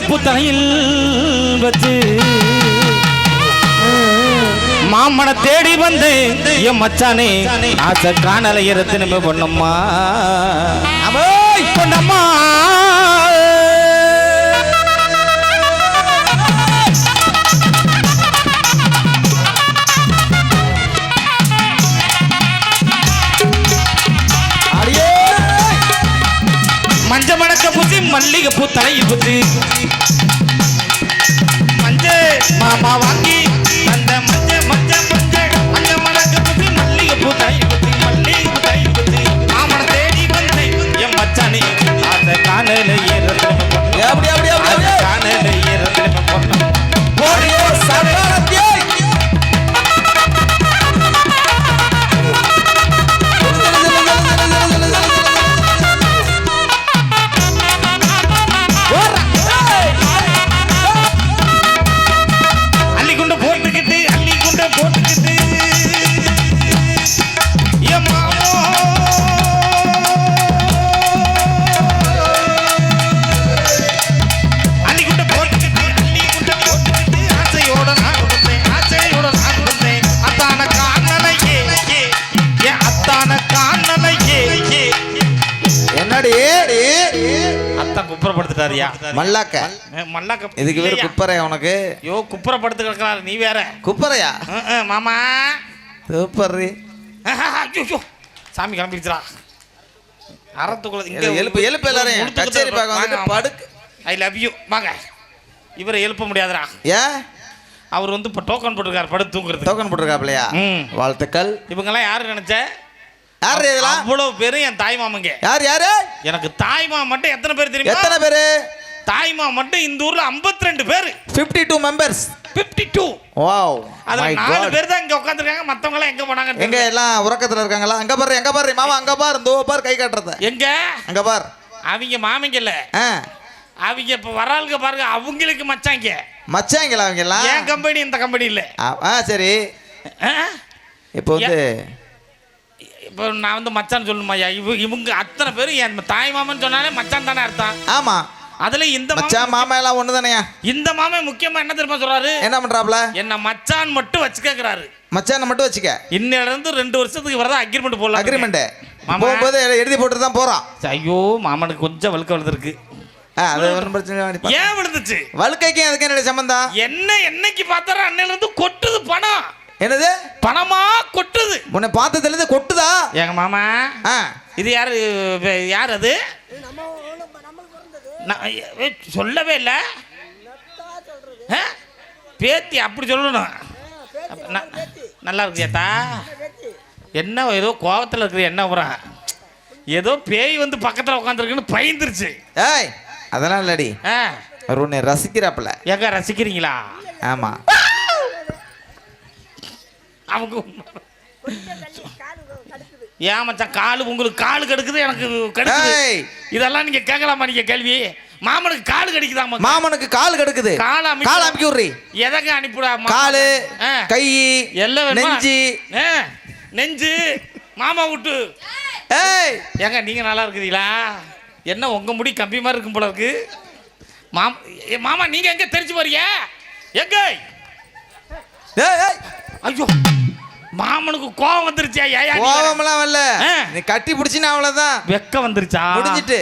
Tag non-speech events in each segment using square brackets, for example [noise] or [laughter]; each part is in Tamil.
மல்லிகை பூத்தனையில் வச்சு. மாமன தேடி வந்து என் மச்சானே ஆசை காணல இரத்தினமே பொண்ணம்மா. அமோய் பொண்ணம்மா! பூச்சி மல்லிகை பூ தலையில் பூச்சி மஞ்ச. மாமா வாங்கி மல்லாக்க. மல்லாக்க. இதுக்கு வேற குப்பரையா உனக்கு? யோ குப்புறப்படுத்து கிடக்கிறாரு. நீ வேற. குப்பரையா? மாமா. சூப்பர்ரி ஐயோ சாமி கிளம்பிடுச்சுடா. அறத்துக்குள்ள எழுப்பு எழுப்பு எல்லாரையும். கச்சேரி பார்க்க வந்துட்டு படுக்கு. ஐ லவ் யூ வாங்க. இவரை எழுப்ப முடியாதுடா. ஏன் அவர் வந்து இப்போ டோக்கன் போட்டிருக்காரு படுத்து தூங்குறது டோக்கன் போட்டிருக்காப்லையா. வாழ்த்துக்கள். இவங்கெல்லாம் யாரு நினைச்ச? யார் இதெல்லாம்? அவ்வளவு பேரும் என் தாய் மாமங்க. யார் யாரு? எனக்கு தாய் மாமன் மட்டும் எத்தனை பேர் தெரியுமா? எத்தனை பேரு? தாய் மாமன் மட்டும் இந்த ஊர்ல 52 ரெண்டு பேர். 52 டூ மெம்பர்ஸ் 52 டூ வாவ் அதுல நாலு பேர் தான் இங்க உட்காந்துருக்காங்க மத்தவங்க எல்லாம் எங்க போனாங்க எங்க எல்லாம் உறக்கத்துல இருக்காங்களா அங்க பாரு எங்க பாரு மாமா அங்க பாரு இந்த பாரு கை காட்டுறத. எங்க? அங்க பாரு. அவங்க மாமிங்க இல்ல. ஆ. அவங்க இப்ப வராளுங்க பாருங்க அவங்களுக்கு மச்சாங்க மச்சாங்களா அவங்க எல்லாம்? என் கம்பெனி இந்த கம்பெனி இல்ல. ஆ, சரி? இப்போ வந்து இப்போ நான் வந்து மச்சான் சொல்லணுமா இவங்க அத்தனை பேரும் என் தாய் மாமன் சொன்னாலே மச்சான் தானே அர்த்தம். ஆமா. அதுல இந்த மச்சான் மாமா எல்லாம் ஒண்ணு தானையா இந்த மாமன் முக்கியமா என்ன தெரியுமா சொல்றாரு? என்ன பண்றாப்ல? என்ன மச்சான் மட்டும் வச்சுக்கறாரு மச்சான் மட்டும் வச்சுக்க இன்னில இருந்து ரெண்டு வருஷத்துக்கு வரதான் அக்ரிமெண்ட் போடலாம் அக்ரிமெண்ட் மாமா. போகும்போது எழுதி போட்டு தான் போறான். ஐயோ மாமனுக்கு கொஞ்சம் வழுக்க விழுந்திருக்கு ஆ, அது ஒன்றும் பிரச்சனை. ஏன் விழுந்துச்சு? வழுக்கைக்கும் அதுக்கு என்னுடைய சம்பந்தம்? என்ன என்னைக்கு பார்த்தாரோ அன்னையில இருந்து கொட்டுது பணம். என்னது? பணமா கொட்டுது? உன்னை பார்த்ததுல இருந்து கொட்டுதா? எங்க மாமா ஆ. இது யாரு யார் அது? நான் சொல்லவே இல்லை. ஆ? பேத்தி அப்படி சொல்லணும். நல்லா இருக்கியாத்தா என்ன ஏதோ கோவத்தில் இருக்குது என்ன உரம் ஏதோ பேய் வந்து பக்கத்தில் உட்காந்துருக்குன்னு பயந்துருச்சு. ஏய் அதெல்லாம் இல்லடி. ஆ. அவர் உன்னை ரசிக்கிறாப்புல. எங்க ரசிக்கிறீங்களா? ஆமா. அவங்க ஏன் மச்சான் காலு உங்களுக்கு காலு கெடுக்குது எனக்கு கெடுக்குது. இதெல்லாம் நீங்க கேட்கலாமா நீங்க கேள்வி? மாமனுக்கு காலு கடிக்குதாமா மாமனுக்கு கால் கெடுக்குது. கால் அமைக்க- கால் அமைக்கி விட்றி எதங்க அனுப்பிடா மாமா? காலு. கை எல்லாம்? நெஞ்சு. நெஞ்சு. மாமா விட்டு. ஏய். ஏங்க நீங்க நல்லா இருக்கிறீங்களா? என்ன உங்க முடி கம்பி மாதிரி இருக்கும் போல இருக்கு. மாமா மாமா நீங்க எங்க தெரிஞ்சு போறீங்க? எங்க? ஐயோ. மாமனுக்கு கோவம் வந்துருச்சா ஏயா? கோவமெல்லாம் வரல. நீ கட்டி பிடிச்சினா அவ்வளவுதான். வெக்க வந்துருச்சா? முடிஞ்சிட்டு.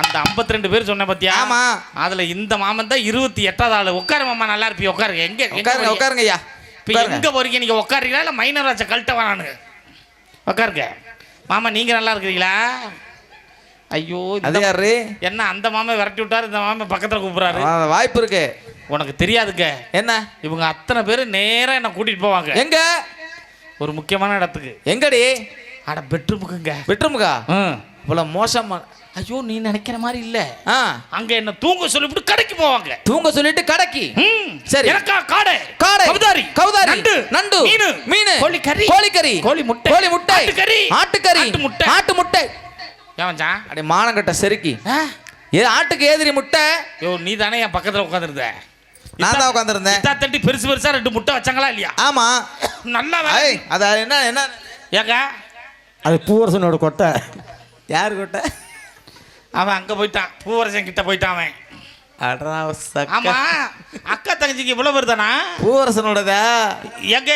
அந்த 52 பேர் சொன்ன பத்தியா? ஆமா. அதுல இந்த மாமன் தான் இருபத்தி எட்டாவது ஆளு. உட்காரு மாமா நல்லா இருப்பீங்க உட்காருங்க. எங்க உட்காருங்க? உட்காருங்க ஐயா இப்போ எங்க போறீங்க? நீங்க உட்காருங்களா இல்ல மைனர் ராஜா கழட்ட வரானு உட்காருங்க. மாமா நீங்க நல்லா இருக்கிறீங்களா? ஐயோ அது யாரு? என்ன அந்த மாமா விரட்டி விட்டாரு? இந்த மாமா பக்கத்துல கூப்பிடுறாரு. வாய்ப்பு இருக்கு. உனக்கு தெரியாதுங்க. என்ன? இவங்க அத்தனை பேர் நேரா என்ன கூட்டிட்டு போவாங்க. எங்க? ஒரு முக்கியமான இடத்துக்கு. எங்கடி? அட பெட்ரூமுக்குங்க விட்டுருமுகா ம். இவ்வளவு மோசமா. ஐயோ நீ நினைக்கிற மாதிரி இல்ல. அங்க என்ன தூங்க சொல்லிவிட்டு கடைக்கு போவாங்க. தூங்க சொல்லிட்டு கடைக்கு. ம். சரி. எனக்கா காடை? காடை. கவுதாரி. கவுதாரி. நண்டு. நண்டு. மீன். மீன். கோழிக்கறி. கோழிக்கறி. கோழி முட்டை. கோழி முட்டை. ஆட்டுக்கறி. ஆட்டுக்கறி. ஆட்டு முட்டை. ஆட்டு முட்டை. மச்சான்? அடி மானங்கட்ட செருக்கி? ஏ ஆட்டுக்கு ஏதிரி முட்டை? யோ நீ தானே என் பக்கத்துல உட்காந்துருந்த நான் தான் உட்காந்துருந்தேன் இத்தா தட்டி பெருசு பெருசா ரெண்டு முட்டை வச்சாங்களா இல்லையா? ஆமா. நல்லா வேலை ஏய் அது என்ன என்ன? ஏங்க அது பூவரசனோட கொட்டை. யாரு கொட்டை? அவன் அங்க போயிட்டான். பூவரசன் கிட்ட போயிட்டான் அவன். அடா சக்க. ஆமா. அக்கா தங்கச்சிக்கு இவ்வளவு வருதானா பூவரசனோடதா? எங்க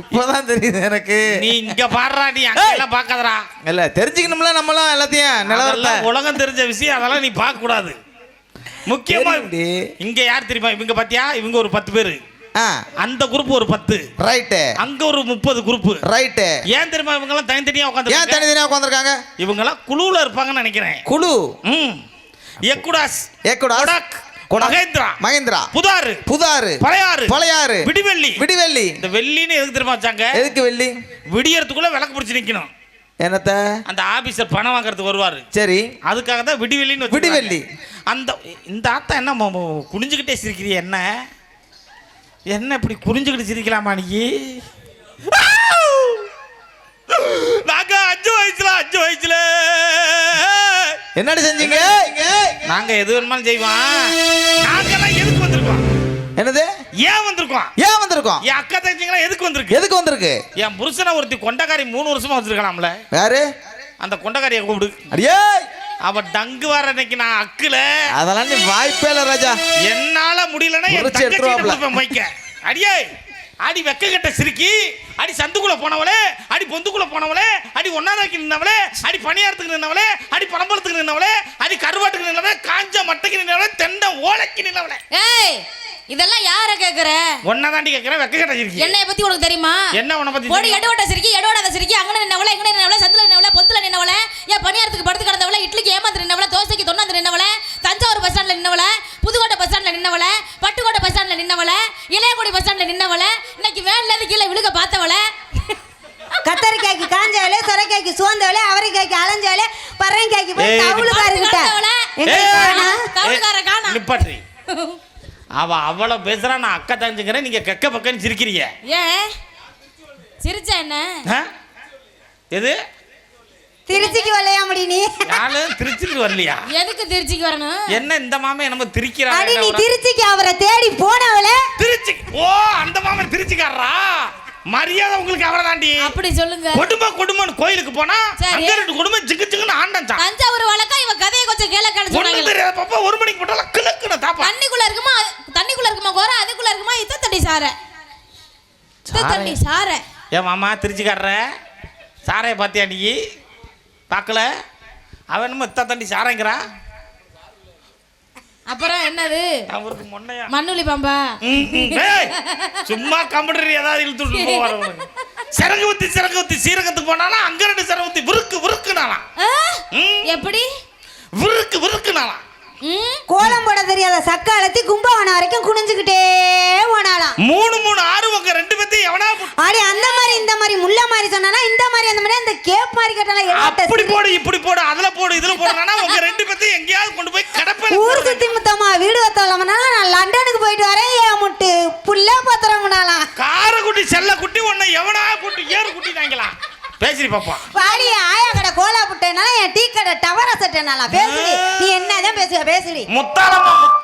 இப்போதான் தெரியுது எனக்கு. நீ இங்க பாடுறா நீ அங்கெல்லாம் பார்க்காதடா. இல்ல தெரிஞ்சுக்கணும்ல நம்மளும் எல்லாத்தையும் அதெல்லாம் உலகம் தெரிஞ்ச விஷயம் அதெல்லாம் நீ பார்க்க கூடாது முக்கியமா. இங்க யார் தெரியுமா? இவங்க பாத்தியா? இவங்க ஒரு பத்து பேரு. அந்த குரூப் ஒரு பத்து. ரைட்டு அங்க ஒரு முப்பது குரூப் ரைட்டு ஏன் தெரியுமா இவங்க எல்லாம் தனித்தனியா ஏன் உட்காந்து தனித்தனியா உட்காந்துருக்காங்க இவங்க எல்லாம் குழுல இருப்பாங்கன்னு நினைக்கிறேன். குழு. ம். எக்குடாஸ் கொடாக், மகேந்திரா மகேந்திரா புதாறு புதாறு பழையாறு பழையாறு விடிவெள்ளி. விடிவெள்ளி. இந்த வெள்ளின்னு எதுக்கு தெரியுமா வச்சாங்க? எதுக்கு வெள்ளி? விடியறதுக்குள்ள விளக்கு பிடிச்சி நிக்கணும். என்னத்த? அந்த ஆபீசர் பணம் வாங்குறதுக்கு வருவாரு. சரி. அதுக்காக தான் வச்சிருக்காங்க. விடிவெள்ளி. அந்த இந்த ஆத்தா என்ன குனிஞ்சுக்கிட்டே சிரிக்கிறிய என்ன? என்ன இப்படி குனிஞ்சுக்கிட்டு சிரிக்கலாமா நீ? நாங்க அஞ்சு வயசுல அஞ்சு வயசுல. என்னடி செஞ்சீங்க? நாங்க எது வேணுமாலும் செய்வோம். நாங்கெல்லாம் எதுக்கு வந்திருக்கோம்? என்னது? ஏன் வந்திருக்கோம்? ஏன் வந்திருக்கோம்? என் அக்கா தங்கச்சிங்களாம் எதுக்கு வந்திருக்கு? எதுக்கு வந்திருக்கு? என் புருஷனை ஒருத்தி கொண்டக்காரி மூணு வருஷமா வச்சிருக்கலாம்ல. யாரு? அந்த கொண்டக்காரியை கூப்பிடு. அடியே! அவ டங்கு வர அன்னைக்கு நான் அக்குல. அதெல்லாம் நீ வாய்ப்பே இல்ல ராஜா. என்னால முடியலன்னா என் உரிச்சு தங்கச்சி எடுத்துருவாப்ல. மைக்க அடியே! அடி வெக்க கட்ட சிரிக்கி அடி சந்துக்குள்ள போனவளே அடி பொந்துக்குள்ள போனவளே அடி ஒன்னாதாக்கி நின்னவளே அடி பணியாரத்துக்கு நின்னவளே அடி பணம்பரத்துக்கு நின்னவளே அடி கருவாட்டுக்கு நின்னவளே காஞ்ச மட்டைக்கு நின்னவளே தெண்டை ஓலைக்கு நின்னவளே. ஏய்! இதெல்லாம் யார கேக்குற ஒன்னாதாண்டி கேட்கிறேன் வெக்க கட்ட சிரிக்கி என்னைய பத்தி உனக்கு தெரியுமா என்ன உன பத்தி போடி? எடுவட்ட சிரிக்கி எடுவடாத சிரிக்கி அங்கன நின்னவள இங்கன நின்னவள சந்தில நின்னவள பொத்துல நின்னவள ஏன் பணியாரத்துக்கு படுத்து கிடந்தவள இட்லிக்கு ஏமாந்து நின்னவள தோசைக்கு தொண்ணாந்து நின்னவள தஞ்சாவூர் பஸ் ஸ்டாண்ட்ல நின்னவள புதுக்கோட்டை பஸ் ஸ்டாண்ட்ல நின்னவள பட்டுக்கோட்டை பஸ் ஸ்டாண்ட்ல நின்னவள இளையகுடி பஸ் ஸ்டாண்ட்ல நின்னவள இன்னைக்கு வேன்ல இருந்து கீழே விழுக பார்த்தவள கத்தரிக்காய்க்கு காஞ்ச வேலை சொரைக்காய்க்கு சோந்த வேலை அவரைக்காய்க்கு அலைஞ்ச வேலை பறவைக்காய்க்கு போய் பார்த்தவள. எங்க காணா? கவுளுக்கார. நிப்பாட்டி அவ அவ்வளவு பேசுறா நான் அக்கா தஞ்சுக்கிறேன் நீங்க கெக்க பக்கன்னு சிரிக்கிறீங்க. ஏன்? சிரிச்சா என்ன? ஆ? எது? திருச்சிக்கு வரலையா முடி நீ? யாரும் திருச்சிக்கு வரலையா? எதுக்கு திருச்சிக்கு வரணும்? என்ன இந்த மாமன் என்னமோ அடி திரிக்கிறாங்க நீ திருச்சிக்கு அவரை தேடி போனவளே. திருச்சி ஓ அந்த மாமன் திருச்சிக்காரரா? மரியாதை உங்களுக்கு அவரை தாண்டி அப்படி சொல்லுங்க. குடும்பம் குடும்பம் கோயிலுக்கு போனா. அங்க ரெண்டு குடும்பம் ஜிக்கு ஜிக்குன்னு ஆண்டான் தஞ்சாவூர் வழக்கா இவ கதையை கொஞ்சம் சொன்னாங்க தெரியாத பாப்பா ஒரு மணிக்கு போட்டாலும் கிழக்குன்னு தாப்பா. தண்ணிக்குள்ள இருக்குமா? தண்ணிக்குள்ள இருக்குமா கோர? அதுக்குள்ள இருக்குமா? இத்த தண்ணி சார இத்த? தண்ணி சார ஏன் மாமா திருச்சிக்காரர? சாரைய பாத்தியா நீ? பார்க்கல? அவன் இத்தா தண்டி சாரைங்கிறா அப்புறம் என்னது? அவருக்கு முன்னையா மண்ணுளி பாம்பா? சும்மா கம்ப்யூட்டர் ஏதாவது இழுத்துட்டு போவார் சிறகு ஊத்தி சிறகு ஊத்தி சீரகத்துக்கு போனாலும் அங்க ரெண்டு சிறகு ஊத்தி விருக்கு விருக்குனாலாம். எப்படி? விருக்கு விருக்குனாலாம் ம்? கோலம் போட தெரியாத சக்காலத்தி கும்பகோணம் வரைக்கும் குனிஞ்சுக்கிட்டே போனாலாம் மூணு மூணு ஆறு உங்க ரெண்டு பேத்தையும் எவனா அடி அந்த மாதிரி இந்த மாதிரி முள்ள மாதிரி சொன்னானா இந்த மாதிரி அந்த மாதிரி அந்த கேப் மாதிரி கேட்டாலும் அப்படி போடு இப்படி போடு அதுல போடு இதுல போடுனா உங்க ரெண்டு பேத்தையும் எங்கேயாவது கொண்டு போய் கடப்பையில ஊர் போடு. சுத்தி முத்தம்மா வீடு வத்தவளம்னா நான் லண்டனுக்கு போயிட்டு வரேன் ஏன் முட்டு புள்ள பத்திரம்னாலாம் காரக்குட்டி செல்ல குட்டி உன்னை எவனா போட்டு ஏறு குட்டி தாங்கலாம் பாப்பா. பாடி ஆயா கடை கோலா புட்டேனால என் டீ கடை டவர சட்டேனாலாம் பேசுடி. நீ என்னதான் பேசுவ? பேசுடி. முத்தாளம்மா முத்-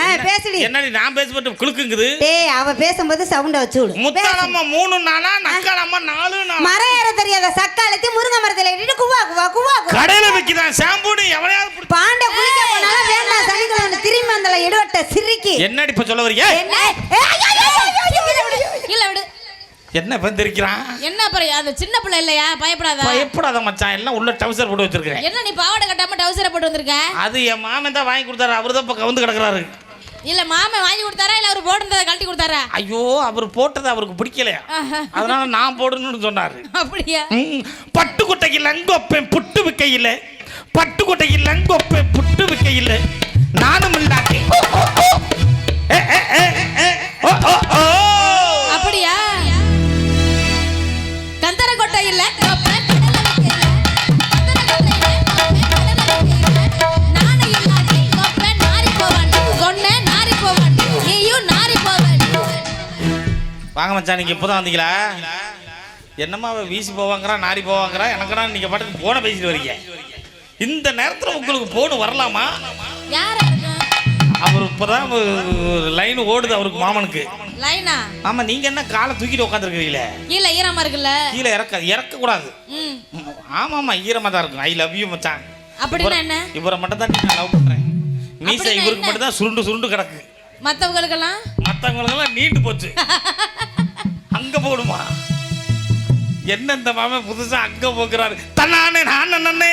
ஆ பேசுடி. என்னடி நான் பேசும்போது குலுக்குங்குது? டேய் அவ பேசும்போது சவுண்ட வச்சு விடு. பேசு. முத்தாளம்மா மூணு நாளா நக்காளம்மா நாலு நாளா? மரம் ஏற தெரியாத சக்காலத்தி முருங்கை மரத்துல ஏறிட்டு குவா குவா குவா கடையில விற்கிறான் ஷாம்புன்னு எவனையாவது புடி- பாண்ட குளிக்க போனாலும் வேண்டாம். சனிக்கிழமை திரும்பி அந்த எடுவட்ட சிரிக்கி. என்னடி இப்ப சொல்ல வரீங்க என்ன. இல்ல விடு என்ன இப்ப தெரிக்கிறான் என்ன அப்புறம் அந்த சின்ன பிள்ளை இல்லையா பயப்படாத பயப்படாத மச்சான் எல்லாம் உள்ள டவுசர் போட்டு வச்சிருக்கேன் என்ன நீ பாவாடை கட்டாம டவுசரை போட்டு வந்திருக்க அது என் மாமன் தான் வாங்கி கொடுத்தாரு அவரு தான் இப்ப கவுந்து கிடக்குறாரு இல்ல மாமன் வாங்கி கொடுத்தாரா இல்ல அவர் போட்டிருந்ததை கழட்டி கொடுத்தாரா ஐயோ அவர் போட்டது அவருக்கு பிடிக்கலையா. அதனால நான் போடணும்னு சொன்னாரு அப்படியா ம், பட்டுக்கொட்டைக்கு லங்கொப்பேன் புட்டு விக்கையில் பட்டுக்கொட்டைக்கு லங்கொப்பேன் புட்டு விக்கையில் நானும் இல்லாட்டி ஏ, ஏ, ஓ, ஓ, ஓ. வாங்க மச்சான் நீங்க இப்போதான் வந்தீங்களா? என்னம்மா வீசி போவாங்கிறா நாரி போவாங்கிறா? எனக்குடா நீங்க பாட்டுக்கு போன பேசிட்டு வரீங்க. இந்த நேரத்துல உங்களுக்கு போன் வரலாமா? அவர் இப்போதான் லைன் ஓடுது அவருக்கு மாமனுக்கு. லைனா ஆமா நீங்க என்ன காலை தூக்கிட்டு உட்காந்துருக்கீங்களே கீழே ஈரமா இருக்குல்ல? கீழே இறக்க இறக்க கூடாது ஆமா ஆமா ஈரமா தான் இருக்கும். ஐ லவ் யூ மச்சான். அப்படின்னா என்ன? இவரை மட்டும் தான் நான் லவ் பண்றேன். மீசை இவருக்கு? மட்டும் தான் சுருண்டு சுருண்டு கிடக்கு. மத்தவங்களுக்கெல்லாம்? மற்றவங்களுக்கெல்லாம் நீண்டு போச்சு. [laughs] போடுமா? என்ன இந்த மாமன் புதுசா அங்க போக்குறாரு தன்னானே நான் நன்னே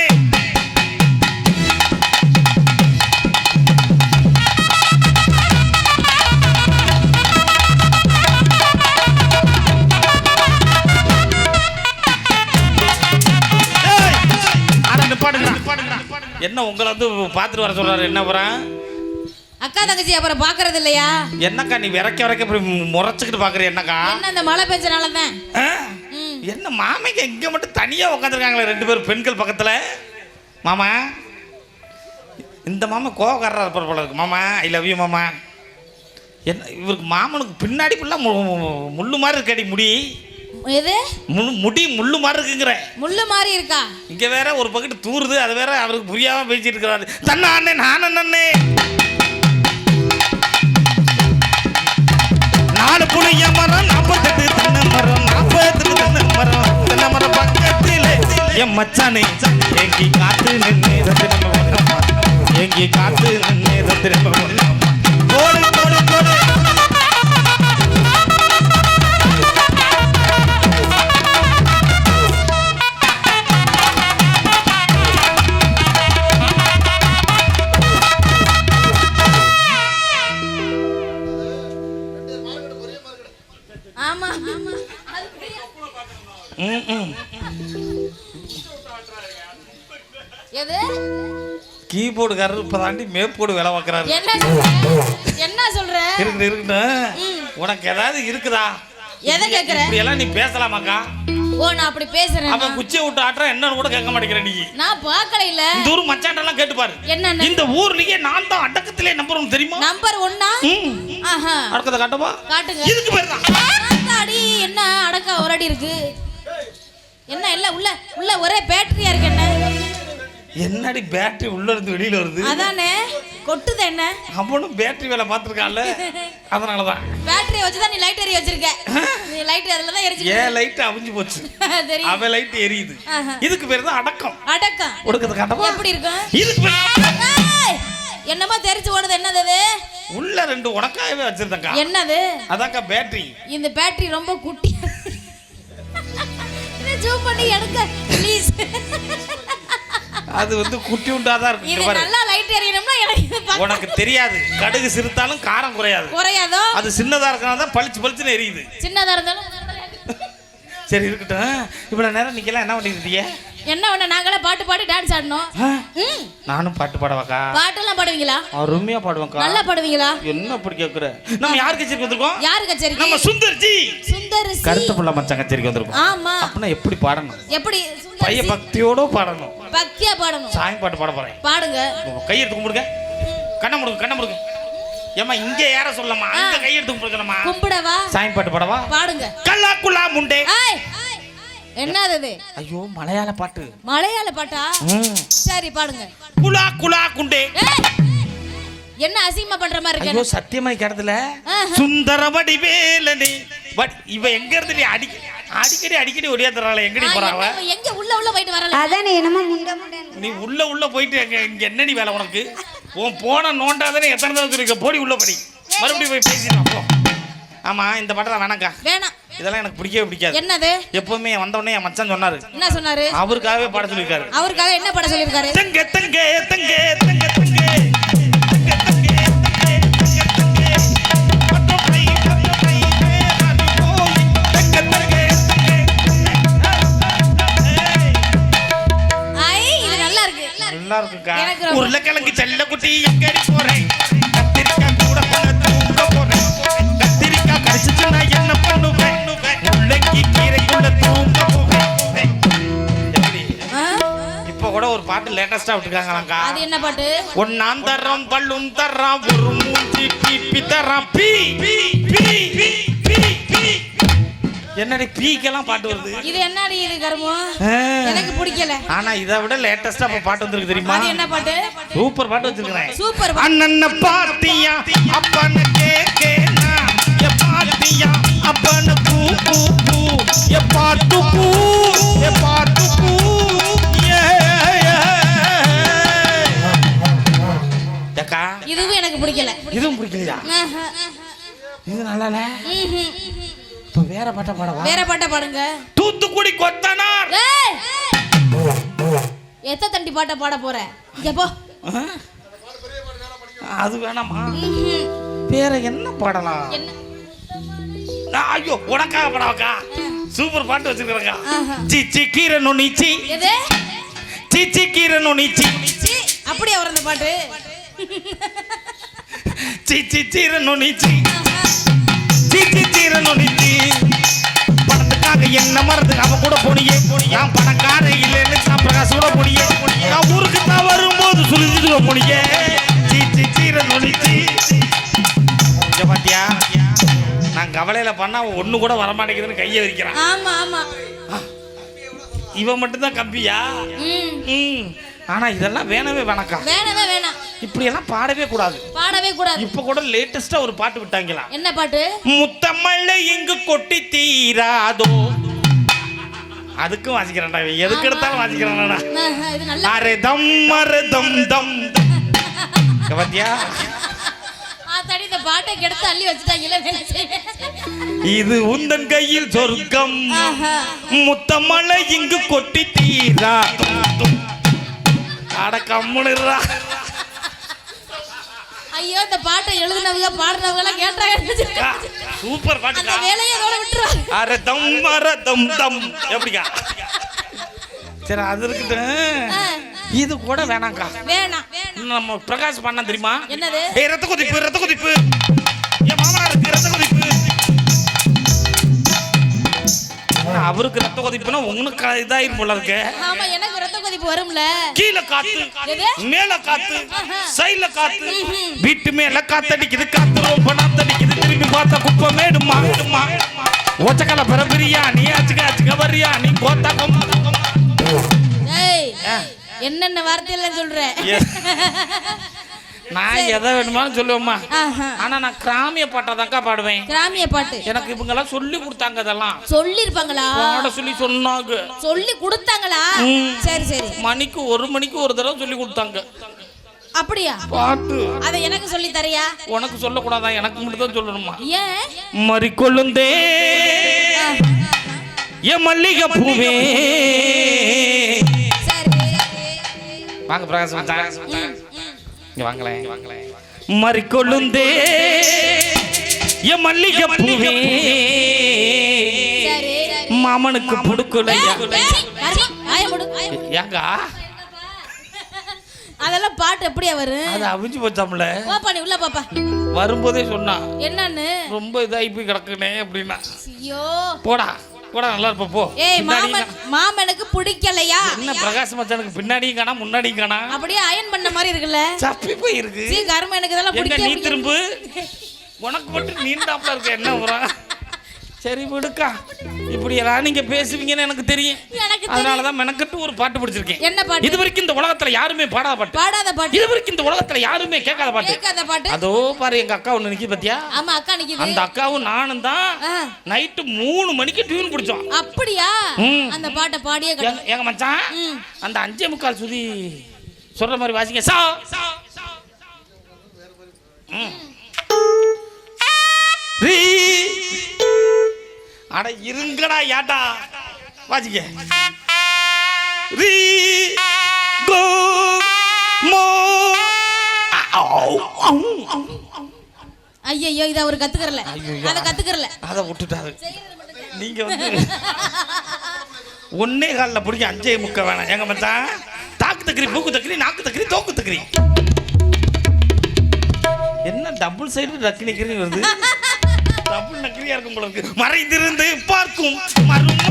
என்ன உங்களை வந்து பார்த்துட்டு வர சொல்றாரு? என்ன போறான் அக்கா தங்கச்சி அப்புறம் பாக்குறது இல்லையா? என்னக்கா நீ விரைக்க விரைக்க இப்படி முறைச்சுக்கிட்டு பாக்குற என்னக்கா? என்ன இந்த மழை பெஞ்சனால தான். என்ன மாமைக்கு இங்க மட்டும் தனியா உட்காந்துருக்காங்களே ரெண்டு பேரும் பெண்கள் பக்கத்துல? மாமா இந்த மாமா கோவக்காரரா இருப்பார் போல இருக்கு. மாமா ஐ லவ் யூ மாமா. என்ன இவருக்கு மாமனுக்கு பின்னாடி ஃபுல்லாக முள்ளு மாதிரி இருக்கடி முடி. எது? முடி முள்ளு மாதிரி இருக்குங்கிற. முள்ளு மாதிரி இருக்கா? இங்க வேற ஒரு பக்கெட் தூறுது அது வேற அவருக்கு புரியாம பேசிட்டு இருக்கிறாரு. தன்ன அண்ணன் நான் அண்ணே. மச்சானே எங்கி காத்து நின்று ரத்தினம் ஒண்ணம்மா எங்கி காத்து நின்று ரத்தினம் ஒண்ணம்மா கீபோர்டுக்காரர் இப்போ தாண்டி மேப்போர்டு வேலை பார்க்குறாரு. என்ன சொல்ற? என்ன இருக்குது இருக்கட்டும் உனக்கு ஏதாவது இருக்குதா? எதை கேக்குற? இப்படி எல்லாம் நீ பேசலாமாக்கா? ஓ நான் அப்படி பேசுறேன்? அவன் குச்சியை விட்டு ஆட்டுறான் என்னன்னு கூட கேட்க மாட்டேங்கிற நீ. நான் பார்க்கல இல்ல இந்த ஊர் மச்சாண்டெல்லாம் கேட்டு பாரு என்னன்னு இந்த ஊர்லயே நான் தான் அடக்கத்திலே நம்பர் ஒன்று தெரியுமா? நம்பர் ஒன்னா. ஆஹா. அடக்கத்தை காட்டவா? காட்டுங்க. இதுக்கு பேர் தான். என்ன அடக்கா ஒரு அடி இருக்கு? என்ன இல்ல உள்ள உள்ள ஒரே பேட்டரியா இருக்கு என்ன? என்னடி பேட்டரி உள்ள இருந்து வெளியில வருது? அதானே கொட்டுது என்ன? அவனும் பேட்டரி வேலை பார்த்துருக்கான்ல. அதனாலதான். பேட்டரி வச்சுதான் நீ லைட் எரிய வச்சிருக்க. நீ லைட் அதுல தான் எரிச்சு ஏன் லைட் அவிஞ்சு போச்சு? [laughs] தெரியும் அவன் லைட் எரியுது. இதுக்கு பேர் தான் அடக்கம். அடக்கம். ஒடுக்கத்தை காட்டவா எப்படி இருக்கும்? இதுக்கு பேர் என்னமோ தெரிச்சு ஓடுது என்னது அது? உள்ள ரெண்டு உடக்காயவே வச்சிருந்தக்கா என்னது? அதாக்கா பேட்டரி இந்த பேட்டரி ரொம்ப குட்டி ஜூம் பண்ணி எடுக்க ப்ளீஸ் அது வந்து குட்டி உண்டாதான் இருக்கு இது இங்க பாரு. நல்லா லைட் எரியணும்னா எனக்கு உனக்கு தெரியாது. கடுகு சிறுத்தாலும் காரம் குறையாது. குறையாதோ? அது சின்னதா இருக்கனால தான் பளிச்சு பளிச்சுன்னு எரியுது. சின்னதா இருந்தாலும் சரி இருக்கட்டும். இவ்வளவு நேரம் நீங்கெல்லாம் என்ன பண்ணிட்டு இருக்கீங்க? என்ன ஒண்ணு நாங்களே பாட்டு பாடி டான்ஸ் ஆடணும்? நானும் பாட்டு பாடவாக்கா. பாட்டெல்லாம் பாடுவீங்களா? அருமையா பாடுவேன்க்கா. நல்லா பாடுவீங்களா? என்ன அப்படி கேக்குற? நம்ம யார் கச்சேரிக்கு வந்திருக்கோம்? யாரு கச்சேரிக்கு? நம்ம சுந்தர்ஜி. சுந்தர் சி. கருத்து புள்ள மச்சான் கச்சேரிக்கு வந்திருக்கோம். ஆமா. அப்படின்னா எப்படி பாடணும்? எப்படி? பைய. பக்தியோட பாடணும். பக்தியா பாடணும். சாமி பாட்டு பாட போறேன். பாடுங்க. கையெடுத்து கும்பிடுங்க. கண்ணை முடுங்க கண்ணை முடுங்க. ஏமா இங்க யார சொல்லமா அங்க கையெடுத்து கும்பிடுங்கம்மா. கும்பிடவா? சாமி பாட்டு பாடவா? பாடுங்க. கல்லா குலா முண்டே. ஏய். என்னது இது? ஐயோ மலையாள பாட்டு. மலையாள பாட்டா. சரி பாடுங்க. குலா குலா குண்டே. என்ன அசிங்கமா பண்ற மாதிரி ஐயோ இருக்கு சத்தியமா கிடத்துல ஆஹா. சுந்தர வடிவேலனே பட் இவ எங்க இருந்து நீ அடி அடிக்கடி அடிக்கடி ஒடியாந்துறாள. எங்கடி போறாவ? எங்க உள்ள உள்ள போயிட்டு வரல? அதானே என்னமோ முண்டை முண்டை நீ உள்ள உள்ள போயிட்டு எங்க இங்க என்னடி வேலை உனக்கு? உன் போன நோண்டாதானே எத்தனை தடவை இருக்க போடி உள்ள படி. மறுபடியும் போய் பேசிடலாம் போ. ஆமா இந்த படம் வேணாக்கா வேணாம். இதெல்லாம் எனக்கு பிடிக்கவே பிடிக்காது. என்னது? எப்பவுமே உடனே என் மச்சான் சொன்னாரு. என்ன சொன்னாரு? அவருக்காகவே பாட சொல்லியிருக்காரு. அவருக்காக என்ன பாட சொல்லியிருக்காரு? தங்க தங்க தங்க தங்க தங்க நல்லா இருக்குக்கா. உருளைக்கிழங்கு செல்ல குட்டி எங்கடி போறேன்? கூட ஒரு பாட்டு லேட்டஸ்டா விட்டுருக்காங்களாக்கா அது என்ன பாட்டு? ஒன்னாம் தர்றோம் பல்லும் தர்றான் ஒரு மூஞ்சி பீப்பி தர்றான். பீ பீ பீ பீ பீ பீ. என்னடி பீக்கெல்லாம் பாட்டு வருது? இது என்னடி இது கருமம். எனக்கு பிடிக்கல. ஆனா இதை விட லேட்டஸ்டா இப்ப பாட்டு வந்திருக்கு தெரியுமா? அது என்ன பாட்டு? சூப்பர் பாட்டு வச்சிருக்கிறேன். சூப்பர். அண்ணன பாத்தியா அப்பன கேக்கேனா? எ பாத்தியா அப்பன பூ பூ பூ எ பாட்டு பூ பாட்டு பூ ஏ ஏ. ஏக்கா ஆஹா. இது நல்லா இல்ல ம்ஹும். இப்போ வேற பாட்டை பாடவா? வேற பாட்டை பாடுங்க. தூத்துக்குடி கொத்தனார்! எத்த தண்டி பாட்டை பாட போற? இங்க போ? அது வேணாமா. வேற என்ன பாடலாம்? ஐயோ உனக்காக படாக்கா சூப்பர் பாட்டு வச்சிருக்கா. சிச்சி கீரை நுனிச்சி சிச்சி கீரை நுனிச்சி அப்படியா வரும் இந்த பாட்டு? சிச்சி கீரை நுனிச்சி சிச்சி கீரை நுனிச்சி பணத்துக்காக என்ன மறந்து அவன் கூட போனியே நான் பணக்கார இல்லைன்னு நான் பிரகாஷ் கூட போனியே? நான் ஊருக்கு தான் வரும்போது சுழிஞ்சுட்டு போனியே. சிச்சி கீரை நுனிச்சி இங்க பாத்தியா? நான் கவலையில பண்ணா ஒண்ணு கூட வரமாட்டேங்குதுன்னு கையை விரிக்கிறான். ஆமா ஆமா. இவன் மட்டும்தான் ம். ஆனா இதெல்லாம் வேணவே வேணாக்கா. வேணவே வேணாம். இப்படி எல்லாம் பாடவே கூடாது. பாடவே கூடாது. இப்ப கூட லேட்டஸ்டா ஒரு பாட்டு விட்டாங்களா? என்ன பாட்டு? முத்தமல்ல இங்கு கொட்டி தீராதோ. அதுக்கும் வாசிக்கிறேன்டா எதுக்கு எடுத்தாலும் வாசிக்கிறான்டா. அரே தம் அரே தம். தம் பாத்தியா? இந்த பாட்டை கெடுத்து அள்ளி இது உந்தன் கையில் சொர்க்கம். முத்தமல்ல இங்கு கொட்டி தீராதோ. அட கம்முனுறா ஐயோ இந்த பாட்டை எழுதுனவங்க பாடுறவங்க எல்லாம் கேட்டாங்க சூப்பர் அந்த பாட்டுக்கா வேலையை அதோட விட்டுருவாங்க. அர தம் அர தம் தம். எப்படிக்கா? சரி அது இருக்கட்டும். ஆ, இது கூட வேணாம்க்கா. வேணாம். நம்ம பிரகாஷ் பண்ண தெரியுமா? என்னது? ஏய் ரத்த கொதிப்பு ரத்த கொதிப்பு. என் மாமனாருக்கு ரத்த கொதிப்பு. அவருக்கு ரத்த கொதிப்புனா உனக்கு இதாயிரும் போல இருக்கு. ஆமா எனக்கு கொதிப்பு வரும்ல? கீழே காத்து? மேல காத்து சைடுல காத்து. வீட்டு மேல காத்தடிக்குது காத்து ரொம்ப நாத்தடிக்குது. திரும்பி பார்த்தா குப்பை மேடுமா? ஒச்சக்கல பெற பிரியாணி அச்சுக்க அச்சுக்க பிரியாணி கோத்தா கொம்மா கொம்மா. ஏய் என்னென்ன வார்த்தையெல்லாம் சொல்ற. நான் எதை வேணுமாலும் சொல்லுவேம்மா. ஆனா நான் கிராமிய பாட்டை தான்க்கா பாடுவேன். கிராமிய பாட்டு. எனக்கு இவங்கெல்லாம் சொல்லி கொடுத்தாங்க இதெல்லாம். சொல்லிருப்பாங்களா பாட சொல்லி சொன்னாங்க. சொல்லி கொடுத்தாங்களா? ம். சரி சரி. மணிக்கு ஒரு மணிக்கு ஒரு தடவை சொல்லி கொடுத்தாங்க. அப்படியா? பாட்டு. அதை எனக்கு சொல்லி தரியா? உனக்கு சொல்லக்கூடாதா? எனக்கு மட்டும் தான் சொல்லணுமா? ஏன்? மறிக்கொள்ளுந்தே. என் மல்லிகை பூவே. சரி வாங்க இங்க வாங்களேன் மறிக்கொள்ளுந்தே என் மல்லிகை பூவே. மாமனுக்கு மூடு. ஏங்கா? அதெல்லாம் பாட்டு எப்படியா வரும் அது அவிஞ்சு போச்சாம்ல. பாப்பா நீ உள்ள பாப்பா. வரும்போதே சொன்னா என்னன்னு? ரொம்ப இதாகி போய் கிடக்குனே அப்படின்னா. ஐயோ. போடா. போடா நல்லா இருப்ப போ. ஏய் மாமன் மாமனுக்கு பிடிக்கலையா? என்ன பிரகாஷ் மச்சானுக்கு பின்னாடியும் காணா முன்னாடியும் காணா? அப்படியே அயன் பண்ண மாதிரி இருக்குல்ல. சப்பி போய் இருக்கு. சீ கர்மம் எனக்கு இதெல்லாம் எங்க பிடிக்கவே நீ. திரும்பு உனக்கு மட்டும் நீண்டாப்ல இருக்க என்ன உரம்? சரி விடுக்கா. இப்படி எல்லாம் நீங்க பேசுவீங்கன்னு எனக்கு தெரியும். எனக்கு தெரியும். அதனாலதான் மெனக்கட்டு ஒரு பாட்டு பிடிச்சிருக்கேன். என்ன பாட்டு? இது வரைக்கும் இந்த உலகத்துல யாருமே பாடாத பாட்டு. பாடாத பாட்டு. இது வரைக்கும் இந்த உலகத்துல யாருமே கேட்காத பாட்டு. கேட்காத பாட்டு. அதோ பாரு எங்க அக்கா ஒண்ணு நிக்கி பாத்தியா? ஆமா அக்கா நிக்குது. அந்த அக்காவும் நானும் தான் ஆ, நைட்டு மூணு மணிக்கு டியூன் பிடிச்சோம் அப்படியா. அந்த பாட்டை பாடியே எங்க- மச்சான். அந்த அஞ்சே முக்கால் சுதி சொல்ற மாதிரி வாசிங்க. சா. ம். அட இருங்கடா யாட்டா வாசிக்க ரீ கோ மோ. ஐயோ இத அவர் கத்துக்கறல. அத கத்துக்கறல. அதை விட்டுட்டாரு. நீங்க வந்து ஒன்னே காலில் பிடிக்க அஞ்சே முக்க வேணாம். எங்க மச்சான்? தாக்கு தக்கரி பூக்கு தக்கரி நாக்கு தக்கரி தோக்கு தக்கரி. என்ன டபுள் சைடு நிக்கிறீங்க வருது? டபுள் நக்கரியா இருக்கும் போல இருக்கு. மறைந்திருந்து பார்க்கும் மர்மம்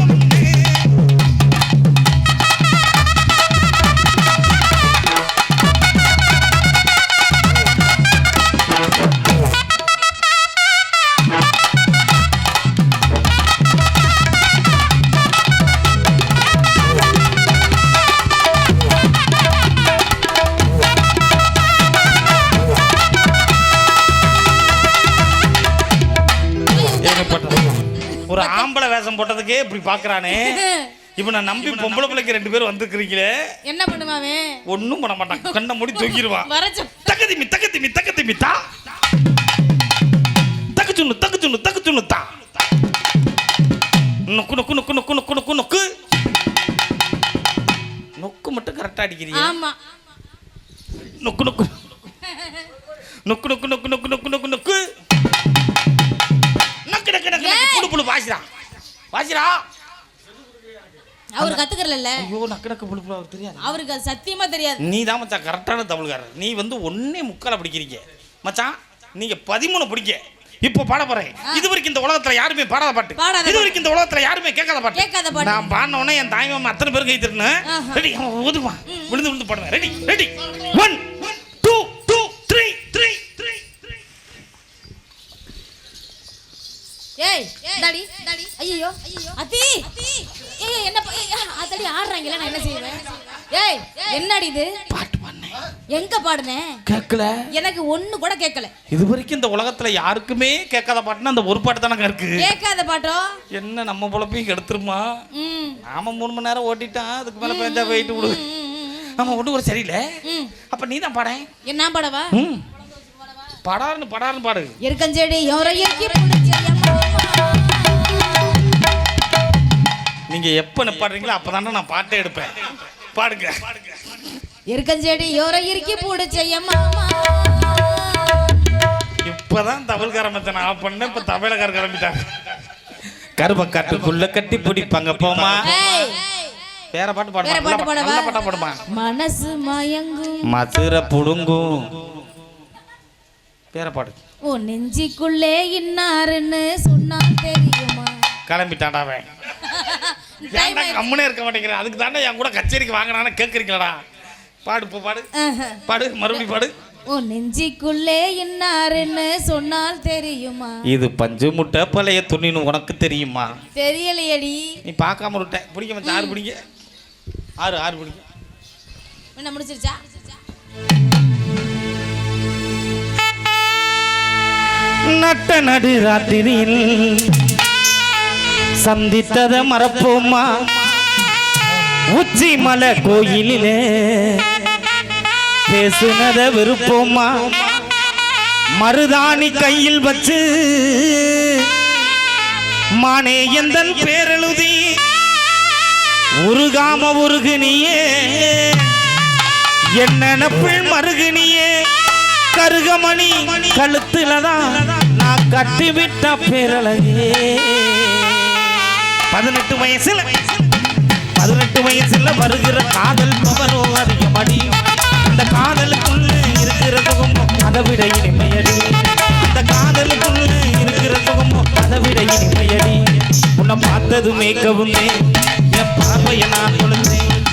பிள்ளைக்கு ரெண்டு பேரும் வந்திருக்கிறீங்களே என்ன பண்ணுவாவே ஒண்ணும் பண்ண மாட்டான் கண்ணை மூடி தூக்கிடுவான் வரச்சு தக்கதிமி தக்கதிமி தக்கதிமி தா சுண்ணு தக்கு சுண்ணு தக்கு சுண்ணு தான் நொக்கு நொக்கு நொக்கு நொக்கு நொக்கு நொக்கு நொக்கு நொக்கு மட்டும் கரெக்டாக அடிக்கிறீங்க ஆமா நொக்கு நொக்கு நொக்கு நொக்கு நொக்கு நொக்கு நொக்கு நொக்கு நொக்கு நக்கு நக்கு நக்கு நக்கு புழு புழு வாசிடா வாசிடா அவர் கத்துக்கறல ஐயோ நக்கு நக்கு புழு புழு அவருக்கு தெரியாது. அவருக்கு அது சத்தியமா தெரியாது. நீ தான் மச்சான் கரெக்டான தமிழ்காரர். நீ வந்து ஒன்னே முக்கால பிடிக்கிறீங்க. மச்சான் நீங்க பதிமூணு பிடிக்க. இப்போ பாட போறேன். இது வரைக்கும் இந்த உலகத்துல யாருமே பாடாத பாட்டு. இது வரைக்கும் இந்த உலகத்துல யாருமே கேட்காத பாட்டு. கேட்காத பாட்டு. நான் பாடின உடனே என் தாய் மாமா அத்தனை பேரும் கை தரணும் ஆஹா. ரெடி ஒதுமா விழுந்து விழுந்து பாடுவேன். Ready ready. One two two three three three ஏய் டாடி டாடி ஐயோ அத்தி. ஏய் என்ன அத்தடி ஆடுறாங்கல நான் என்ன செய்வேன்? ஏய் என்னடி இது? பாட்டு பாடினேன். எங்க பாடுனே? கேட்கல. எனக்கு ஒண்ணு கூட கேட்கல. இது வரைக்கும் இந்த உலகத்துல யாருக்குமே கேட்காத பாட்டுன்னா அந்த ஒரு பாட்டு தானே இருக்கு. கேட்காத பாட்டோ? என்ன நம்ம பொழப்பையும் கெடுத்துருமா? நாம மூணு மணி நேரம் ஓட்டிட்டான் அதுக்கு மேல பெஞ்சா போயிட்டு விடு. ம், ம், ம். ஆமா ஒன்றும் ஒரு சரியில்லை. அப்ப நீ தான் பாடேன் என்ன பாடவா? படாருன்னு படாருன்னு பாடு. இருக்கஞ்செடி யோர நீங்க எப்ப நிப்பாடுறீங்களோ அப்பதானே நான் பாட்டே எடுப்பேன். பாடுங்க. இருக்கஞ்செடி யோர இறக்கி பிடிச்ச எம்மா. இப்பதான் தமிழ்கார மச்சன் ஆஃப் பண்ண இப்ப தமிழகார கிளம்பிட்டாங்க கருப்ப காட்டுக்குள்ள கட்டி பிடிப்பாங்க போமா வேற பாட்டு பாடுமா? வேற பாட்டு நல்ல பாட்டா பாடுமா? மனசு மயங்கும். மதுரை புடுங்கும். வேற பாடு ஓ நெஞ்சிக்குள்ளே இன்னாருன்னு சொன்னா தெரியுமா? கிளம்பிட்டான்டா அவன். ஏன்டா கம்முனே இருக்க மாட்டேங்கிறேன் அதுக்கு தானே என் கூட கச்சேரிக்கு வாங்கினான்னு கேட்குறீங்களா பாடு இப்போ பாடு. பாடு மறுபடியும் பாடு. ஓ நெஞ்சிக்குள்ளே இன்னாருன்னு சொன்னால் தெரியுமா? இது பஞ்சு முட்டை பழைய துணின்னு உனக்கு தெரியுமா? தெரியலையடி. நீ பார்க்காம விட்ட. பிடிக்க மச்சான் ஆறு பிடிங்க. ஆறு ஆறு பிடிங்க. என்ன முடிச்சிருச்சா நட்ட நடு ராத்திரியில் சந்தித்தத மறப்போமா? உச்சி மலை கோயிலிலே பேசுனத விருப்போமா மருதாணி கையில் வச்சு மானே எந்தன் பேரெழுதி உருகாம உருகுனியே என்ன நினப்பில் மருகுனியே? கருகமணி கழுத்துலதான் நான் கட்டிவிட்ட பேரழகே. பதினெட்டு வயசுல பதினெட்டு வயசுல வருகிற காதல் பவரோ அதிகமடி அந்த காதலுக்குள்ள இருக்கிற சுகமோ அதை விட இனிமையடி. அந்த காதலுக்குள்ள இருக்கிற சுகமோ அதை விட இனிமையடி. உன்னை பார்த்ததுமே கவுந்தே என் பார்வையை நான் தொழுந்தேன்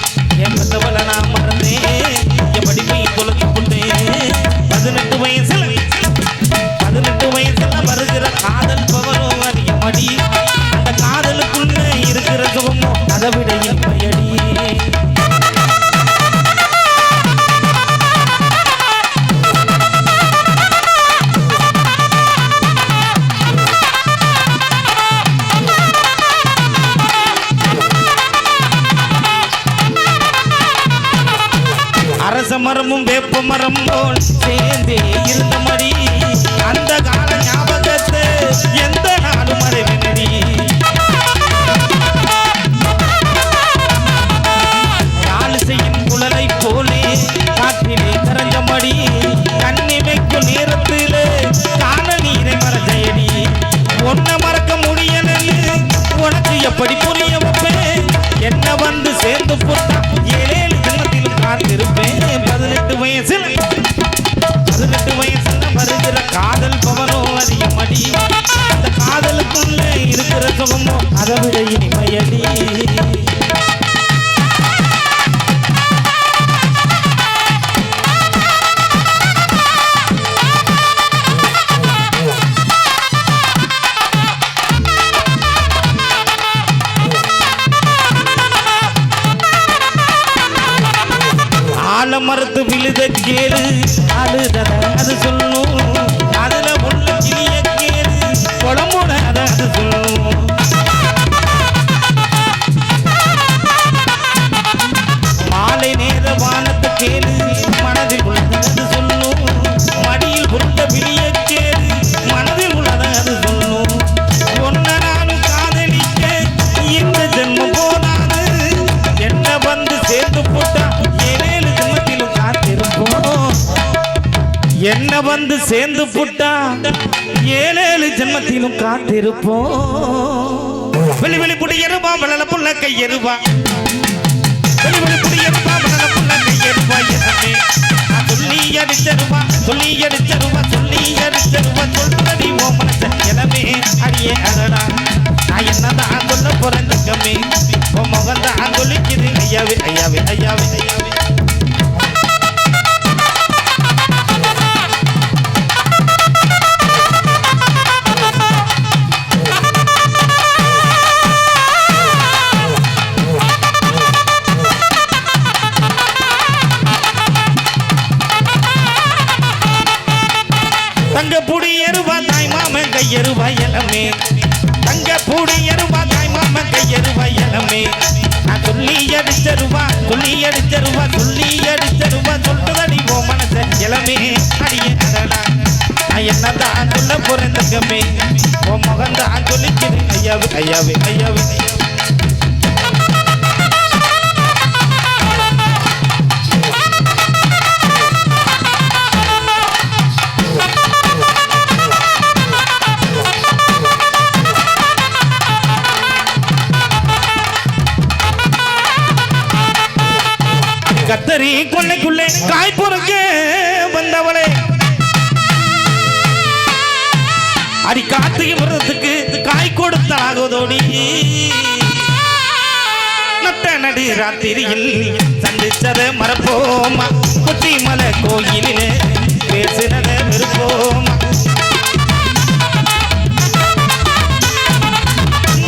என் பெற்றவளை நான் மறந்தேன். என் படிப்பையை தொலைச்சு கொண்டேன்? பதினெட்டு வயசுல பதினெட்டு வயசுல வருகிற காதல் பவரோ அதிகமடி அந்த கதவிடையில் பயடி அரச மரமும் வேப்ப மரம் போல் சேர்ந்து புட்டா ஏழேழு ஜென்மத்திலும் காத்திருப்போம். வெளி வெளி புடி எருவா வளல புள்ள கை எருவா. வெளி வெளி புடி எருவா வளல புள்ள கை எருவா எல்லாமே சொல்லி அடிச்சருவா சொல்லி அடிச்சருவா சொல்லி அடிச்சருவா சொல்றடி ஓ மனச எனவே அடியே அடடா நான் என்னதான் சொல்ல போறேன் தங்கமே உன் முகம் தான் ஐயாவே ஐயாவே ஐயாவே ஐயாவே. போறேன் தங்கமே உன் முகம் தான் ஐயாவே ஐயாவே ஐயாவே. அடி கார்த்திகை விரதத்துக்கு காய் கொடுத்தாகுதோடி நட்ட நடு ராத்திரியில் சந்திச்சத மறப்போமா? கொத்திமலை கோயிலிலே பேசினத விருப்போமா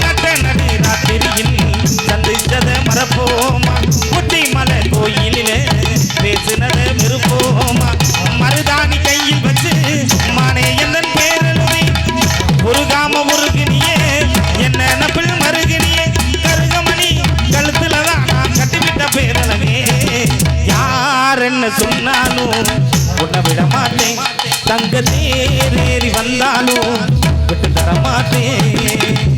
நட்ட நடு ராத்திரியில் சந்திச்சத மறப்போமா? கொத்திமலை கோயிலிலே பேசினத விருப்போமா மருதாணி கையில் வச்சு மானே முருகாம முருகினியே என்ன நப்பில் மருகினியே. கருகமணி கழுத்துல தான் நான் கட்டிவிட்ட பேரலமே யார் என்ன சொன்னாலும் உன்னை விட மாட்டேன். தங்க தேரேறி வந்தாலும் விட்டு தர மாட்டேன்.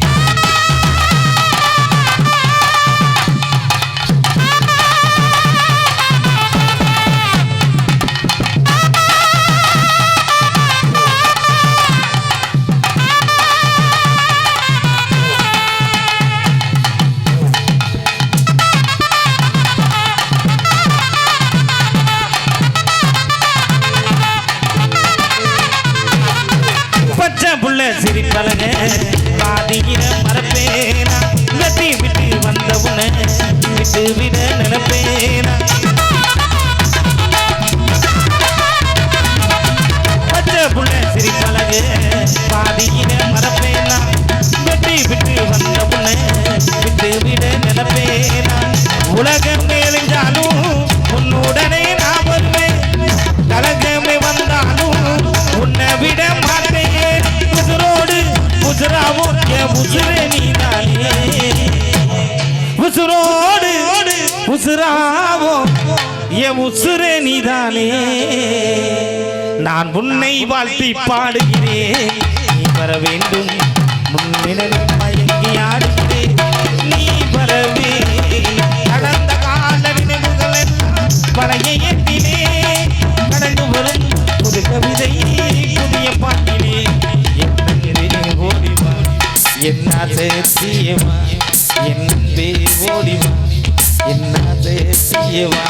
என் உசுரே நீதானே. நான் உன்னை வாழ்த்தி பாடுகிறேன். நீ வர வேண்டும். முன்னிலை மயங்கி ஆடுகிறேன். நீ வரவே கடந்த கால நினைவுகள் பழைய எண்ணிலே கடந்து வரும் புது கவிதை புதிய பாட்டிலே என்னே ஓடிவா என்ன தேசியவா என்பே ஓடிவா என்ன தேசியவா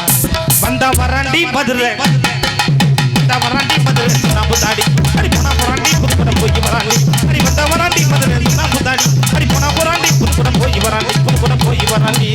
வராண்டி வந்த வராண்டி மதுரை சுண்ணாம்பு தாடி. அடி போனா போராண்டி புதுப்படம் போய் வராண்டி அடி வந்த வராண்டி மதுரை சுண்ணாம்பு தாடி. அடி போனா போராண்டி புதுப்படம் போய் வராண்டி புதுப்படம் போய் வராண்டி